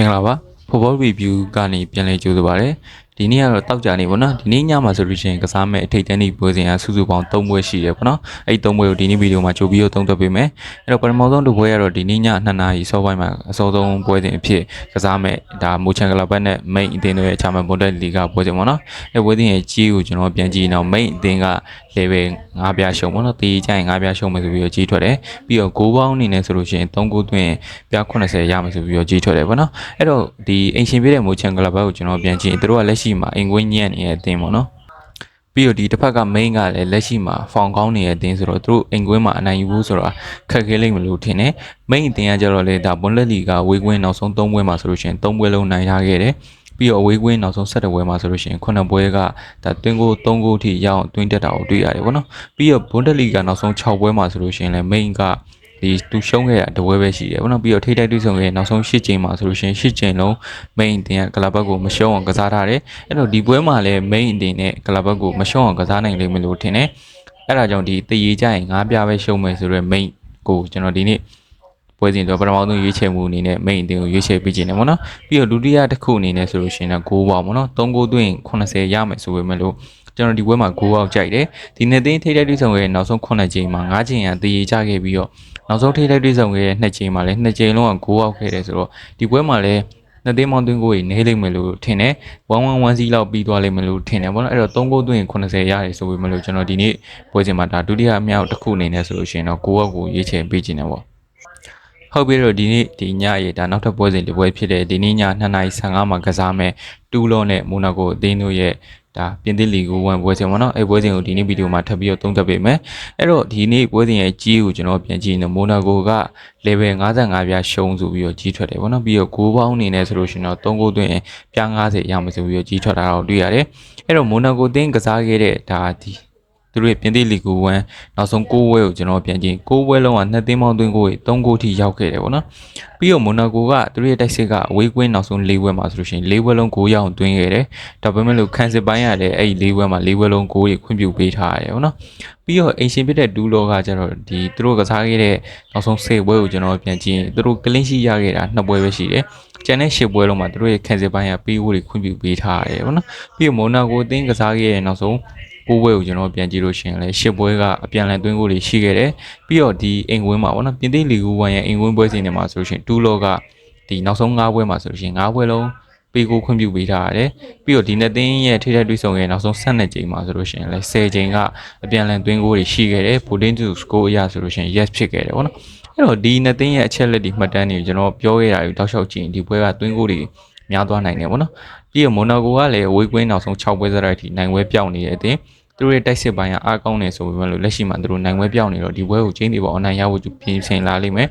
မင်္ဂလာပါ football review ကနေပြန်လည်ကြိုဆိုပါရစေ ဒီနေ့ကတော့တောက်ကြနေပေါ့နော်ဒီနေ့ညမှာဆိုလို့ရှိရင်ကစားမဲ့အထိတ်တန်းဒီပွဲစဉ်ကစုစုပေါင်း3ပွဲရှိတယ်ပေါ့နော်အဲ့ဒီ3ပွဲကိုဒီနေ့ဗီဒီယိုမှာကြိုပြီးတော့သုံးသပ်ပေးမယ်အဲ့တော့ပထမဆုံးတစ်ပွဲကတော့ဒီနေ့ည2နာရီစောပိုင်းမှာအစောဆုံးပွဲစဉ်အဖြစ်ကစားမဲ့ဒါမိုချန်ကလပ်ဘတ်နဲ့ main အသင်းတို့ရဲ့ချာမန်ဘွန်ဒက်လီဂါပွဲစဉ်ပေါ့နော်အဲ့ပွဲစဉ်ရဲ့ကြီးကိုကျွန်တော်ပြန်ကြည့်ရင်တော့ main အသင်းက level 5ပြားရှုံပေါ့နော်တေးကြရင်5ပြားရှုံမယ်ဆိုပြီးတော့ကြီးထွက်တယ်ပြီးတော့6ပေါင်းအနေနဲ့ဆိုလို့ရှိရင်3ကိုသွင်းပြား80ရမယ်ဆိုပြီးတော့ကြီးထွက်တယ်ပေါ့နော်အဲ့တော့ဒီအင်ရှင်ပြတဲ့မိုချန်ကလပ်ဘတ်ကိုကျွန်တော်ပြန်ကြည့်ရင်တို့ကလက်ရှိမှာအင်ကွင်းညံ့နေတဲ့အသင်းပေါ့နော်ပြီးတော့ဒီတစ်ဖက်က main ကလည်းလက်ရှိမှာဖောင်ကောင်းနေတဲ့အသင်းဆိုတော့သူတို့အိမ်ကွင်းမှာအနိုင်ယူဖို့ဆိုတာခက်ခဲလိမ့်မလို့ထင်တယ် main အသင်းကကြတော့လေဒါဘွန်လက်လီကဝေးကွင်းနောက်ဆုံး3ပွဲမှာဆိုလို့ရှိရင်3ပွဲလုံးနိုင်ထားခဲ့တယ်ပြီးတော့အဝေးကွင်းနောက်ဆုံး7ပွဲမှာဆိုလို့ရှိရင်9ပွဲကဒါတွင်းကို3ဂိုးထိရအောင်တွင်းတက်တာကိုတွေ့ရတယ်ပေါ့နော်ပြီးတော့ဘွန်ဒက်လီကနောက်ဆုံး6ပွဲမှာဆိုလို့ရှိရင်လည်း main က ဒီသူရှုံးခဲ့တာတပွဲပဲရှိတယ်ပေါ့နော်ပြီးတော့ထိတိုက်တွေ့ဆုံခဲ့နောက်ဆုံး၈ချိန်မှာဆိုလို့ရှိရင်၈ချိန်လုံး main အတင်ကကလပ်ဘက်ကိုမရှုံးအောင်ကစားထားတယ်အဲ့တော့ဒီပွဲမှာလည်း main အတင်နဲ့ကလပ်ဘက်ကိုမရှုံးအောင်ကစားနိုင်လိမ့်မယ်လို့ထင်တယ်အဲ့ဒါကြောင့်ဒီတည်ရကြရင်၅ပြားပဲရှုံးမယ်ဆိုတော့ main ကိုကျွန်တော်ဒီနေ့ပွဲစဉ်တော့ပထမဆုံးရွေးချယ်မှုအနေနဲ့ main အတင်ကိုရွေးချယ်ပေးခြင်းတယ်ပေါ့နော်ပြီးတော့ဒုတိယတစ်ခုအနေနဲ့ဆိုလို့ရှိရင်တော့6ပေါင်ပေါ့နော်3ဂိုးသွင်း80ရမယ်ဆိုပေမဲ့လို့ကျွန်တော်ဒီပွဲမှာ9အောက်ကြိုက်တယ်ဒီနေ့သိန်းထိတိုက်တွေ့ဆုံရဲ့နောက်ဆုံး9ချိန်မှာ9ချိန်ကတည်ရကြခဲ့ပြီးတော့ နောက်ဆုံးထိတိုက်တွေ့ဆုံရဲ့2ချိန်မှာလည်း2ချိန်လုံးက9အောက်ခဲ့တယ်ဆိုတော့ဒီပွဲမှာလည်းနှစ်သိန်းမောင်းသွင်းကိုကြီးနေလိမ့်မယ်လို့ထင်တယ်111စီလောက်ပြီးသွားလိမ့်မယ်လို့ထင်တယ်ပေါ့နော်အဲ့တော့3ဂိုးသွင်း80ရတယ်ဆိုပေမဲ့လို့ကျွန်တော်ဒီနေ့ပွဲစဉ်မှာဒါဒုတိယမြောက်တစ်ခုအနေနဲ့ဆိုလို့ရှိရင်တော့9အောက်ကိုရွေးချယ်ပေးခြင်းတယ်ပေါ့ဟုတ်ပြီတော့ဒီနေ့ဒီညရေဒါနောက်ထပ်ပွဲစဉ်တစ်ပွဲဖြစ်တဲ့ဒီနေ့ည2:55မှာကစားမယ်တူလောနဲ့မိုနာကိုအသင်းတို့ရဲ့ ဒါပြင်သစ်လီဂို1ပွဲစဉ်ပေါ့နော်အဲပွဲစဉ်ကိုဒီနေ့ဗီဒီယိုမှာထပ်ပြီးတော့သုံးသပ်ပေးမယ်အဲ့တော့ဒီနေ့ပွဲစဉ်ရဲ့ကြီးကိုကျွန်တော်ပြန်ကြည့်နေမိုနာကိုက level 55ပြားရှုံးဆိုပြီးတော့ကြီးထွက်တယ်ပေါ့နော်ပြီးတော့6ပေါင်းအနေနဲ့ဆိုလို့ရှိရင်တော့3ဂိုးသွင်းပြား90ရမယ်ဆိုပြီးတော့ကြီးထွက်တာတော့တွေ့ရတယ်အဲ့တော့မိုနာကိုတင်းကစားခဲ့တဲ့ဒါဒီ သူတို့ရဲ့ပြင်သစ်လီဂို1နောက်ဆုံး6ဝဲကိုကျွန်တော်ပြန်ကြည့်6ဝဲလုံးက2သင်းပေါင်းသွင်းကို3ဂိုးထိရောက်ခဲ့တယ်ပေါ့နော်ပြီးတော့မိုနာကိုကသူတို့ရဲ့တိုက်စစ်ကအဝေးကွင်းနောက်ဆုံး၄ဝဲမှာဆိုလို့ရှိရင်၄ဝဲလုံး9ရအောင်သွင်းခဲ့တယ်ဒါပေမဲ့လို့ခန်းစစ်ပိုင်းကလည်းအဲ့ဒီ၄ဝဲမှာ၄ဝဲလုံး9တွေခွင့်ပြုပေးထားရတယ်ပေါ့နော်ပြီးတော့အင်ရှင်ဖြစ်တဲ့ဒူးလောကကျတော့ဒီသူတို့ကစားခဲ့တဲ့နောက်ဆုံး10ပွဲကိုကျွန်တော်ပြန်ကြည့်ရင်သူတို့ကလင်းရှိရခဲ့တာ2ပွဲပဲရှိတယ်ကျန်တဲ့10ပွဲလုံးမှာသူတို့ရဲ့ခန်းစစ်ပိုင်းကပေးဖို့တွေခွင့်ပြုပေးထားရတယ်ပေါ့နော်ပြီးတော့မိုနာကိုအသင်းကစားခဲ့တဲ့နောက်ဆုံး ကိုးပွဲကိုကျွန်တော်ပြန်ကြည့်လို့ရှိရင်လည်းရှစ်ပွဲကအပြန်လည်သွင်းကိုတွေရှိခဲ့တယ်ပြီးတော့ဒီအိမ်ဝင်းမှာပေါ့နော်ပြင်သစ်လီဂူ1ရဲ့အိမ်ဝင်းပွဲစဉ်တွေမှာဆိုလို့ရှိရင်2လောကဒီနောက်ဆုံး၅ပွဲမှာဆိုလို့ရှိရင်၅ပွဲလုံးပေးကိုခွင့်ပြုပေးထားရတယ်ပြီးတော့ဒီနှစ်သင်းရဲ့ထိထိုက်တွေ့ဆုံရဲ့နောက်ဆုံး12ကြိမ်မှာဆိုလို့ရှိရင်လည်း10ကြိမ်ကအပြန်လည်သွင်းကိုတွေရှိခဲ့တယ် Putin to score အရဆိုလို့ရှိရင် yes ဖြစ်ခဲ့တယ်ပေါ့နော်အဲ့တော့ဒီနှစ်သင်းရဲ့အချက်လက်တွေမှတ်တမ်းတွေကျွန်တော်ပြောခဲ့တာတွေတောက်လျှောက်ကြည့်ရင်ဒီပွဲကသွင်းကိုတွေများသွားနိုင်တယ်ပေါ့နော်ပြီးတော့မိုနာကိုကလည်းအဝေးကွင်းနောက်ဆုံး6ပွဲစရိုက်ထိနိုင်ဝဲပြောင်းနေတဲ့အတင်း သူတို့ရဲ့တိုက်စစ်ပိုင်းကအားကောင်းနေဆိုပေမဲ့လို့လက်ရှိမှာသူတို့နိုင်ဝဲပြောင်းနေတော့ဒီဘွဲကိုချင်းတွေပေါ်အနိုင်ရဖို့ပြင်ဆင်လာလိမ့်မယ်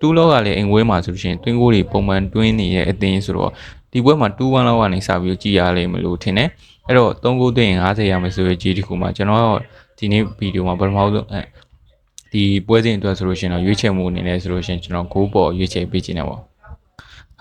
တူးလောကလည်းအိမ်ဝဲမှာဆိုလို့ရှိရင်တွင်းကိုတွေပုံမှန်တွင်းနေတဲ့အသင်းဆိုတော့ဒီဘွဲမှာ2-1လောက်ကနေစပြီးကြည်ရလိမ့်မယ်လို့ထင်တယ်အဲ့တော့3ဂိုးသွင်း50ရမယ်ဆိုရကြီးတစ်ခုမှာကျွန်တော်ဒီနေ့ဗီဒီယိုမှာပထမဆုံးဒီပွဲစဉ်အတွက်ဆိုလို့ရှိရင်တော့ရွေးချယ်မှုအနေနဲ့ဆိုလို့ရှိရင်ကျွန်တော်9ပေါ်ရွေးချယ်ပေးခြင်းတယ်ပေါ့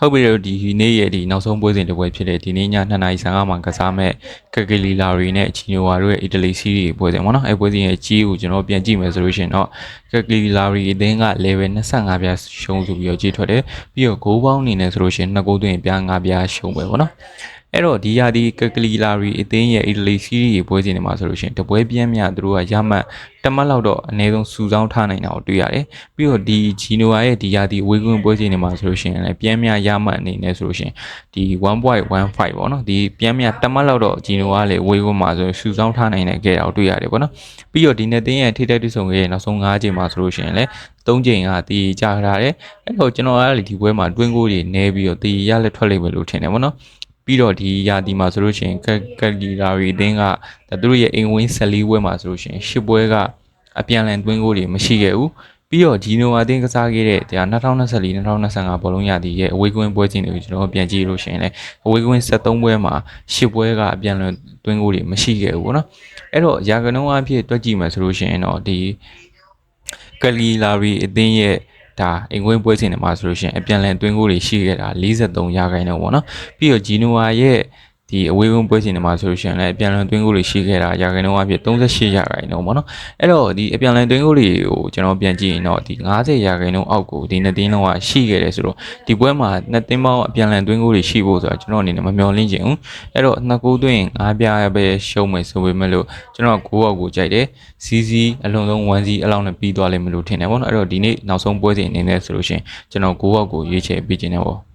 ဟုတ်ပြီတော့ဒီနေ့ရဲ့ဒီနောက်ဆုံးပွဲစဉ်တစ်ပွဲဖြစ်တဲ့ဒီနေ့ည2:55မှာကစားမဲ့ကကလီလာရီနဲ့ချီနိုဝါတို့ရဲ့အီတလီစီးရီးပွဲစဉ်ပေါ့နော်အဲပွဲစဉ်ရဲ့ကြီးကိုကျွန်တော်ပြန်ကြည့်မယ်ဆိုလို့ရှိရင်တော့ကကလီလာရီအသင်းက level 25ပြားရှုံးဆိုပြီးတော့ကြီးထွက်တယ်ပြီးတော့ဂိုးပေါင်းအနေနဲ့ဆိုလို့ရှိရင်2ဂိုးသွင်းပြား5ပြားရှုံးပဲပေါ့နော် အဲ့တော့ဒီရာဒီကကလီလာရီအသင်းရဲ့အီတလီစီးရီးပွဲစဉ်တွေမှာဆိုလို့ရှိရင်တပွဲပြင်းမြသူတို့ကရမှတ်တမတ်လောက်တော့အနည်းဆုံးစုဆောင်းထားနိုင်တာကိုတွေ့ရတယ်။ပြီးတော့ဒီဂျီနိုဝါရဲ့ဒီရာဒီဝေးကွင်းပွဲစဉ်တွေမှာဆိုလို့ရှိရင်လည်းပြင်းမြရမှတ်အနေနဲ့ဆိုလို့ရှိရင်ဒီ1.15ပေါ့နော်ဒီပြင်းမြတမတ်လောက်တော့ဂျီနိုဝါလည်းဝေးကွင်းမှာဆိုစုဆောင်းထားနိုင်တဲ့ခဲ့တာကိုတွေ့ရတယ်ပေါ့နော်။ပြီးတော့ဒီနေ့သင်းရဲ့ထိတိုက်တွေ့ဆုံခဲ့တဲ့နောက်ဆုံး၅ချိန်မှာဆိုလို့ရှိရင်လည်း၃ချိန်ကတီးကြထားတယ်။အဲ့တော့ကျွန်တော်ကလည်းဒီပွဲမှာတွင်းကိုတွေနဲပြီးတော့တီးရလက်ထွက်လိမ့်မယ်လို့ထင်တယ်ပေါ့နော်။ ပြီးတော့ဒီယာတီမှာဆိုလို့ရှိရင်ကကလီလာရီအတင်းကသူတို့ရဲ့အိမ်ဝင်း14ပွဲမှာဆိုလို့ရှိရင်10ပွဲကအပြန်လန်တွင်းကိုတွေမရှိခဲ့ဘူးပြီးတော့ဂျီနိုအတင်းကစားခဲ့တဲ့ဒါ2024 2025ဘောလုံးရသည်ရဲ့အဝေးကွင်းပွဲချင်းတွေကိုကျွန်တော်ပြန်ကြည့်လို့ရှိရင်လည်းအဝေးကွင်း73ပွဲမှာ10ပွဲကအပြန်လန်တွင်းကိုတွေမရှိခဲ့ဘူးပေါ့နော်အဲ့တော့ရာဂနုံးအဖြစ်တွက်ကြည့်မယ်ဆိုလို့ရှိရင်တော့ဒီကလီလာရီအတင်းရဲ့ ဒါအိမ်ခွင်းပွဲစဉ်တွေမှာဆိုလို့ရှိရင်အပြန်လန်တွင်းကိုတွေရှိခဲ့တာ43ရာခိုင်နှုန်းပေါ့နော်ပြီးတော့ဂျီနိုဝါရဲ့ ဒီအဝေးဝန်းပွဲစဉ်တွေမှာဆိုလို့ရှိရင်လည်းအပြန်အလှန်သွင်းကိုတွေရှိခဲ့တာရာခိုင်နှုန်းအဖြစ်38ရာခိုင်နှုန်းပေါ့နော်အဲ့တော့ဒီအပြန်အလှန်သွင်းကိုတွေကိုကျွန်တော်ပြန်ကြည့်ရင်တော့ဒီ90ရာခိုင်နှုန်းအောက်ကိုဒီနှစ်တင်းလုံးကရှိခဲ့တယ်ဆိုတော့ဒီပွဲမှာနှစ်တင်းပေါင်းအပြန်အလှန်သွင်းကိုတွေရှိဖို့ဆိုတာကျွန်တော်အနေနဲ့မမျှော်လင့်ချင်ဘူးအဲ့တော့နှစ်ကိုသွင်းငါးပြားပဲရှုံးမယ်ဆိုပေမဲ့လို့ကျွန်တော်9အောက်ကိုကြိုက်တယ်စီစီအလုံးစုံ1စီအလောက်နဲ့ပြီးသွားလိမ့်မယ်လို့ထင်တယ်ပေါ့နော်အဲ့တော့ဒီနေ့နောက်ဆုံးပွဲစဉ်အနေနဲ့ဆိုလို့ရှိရင်ကျွန်တော်9အောက်ကိုရွေးချယ်ပေးခြင်းတယ်ပေါ့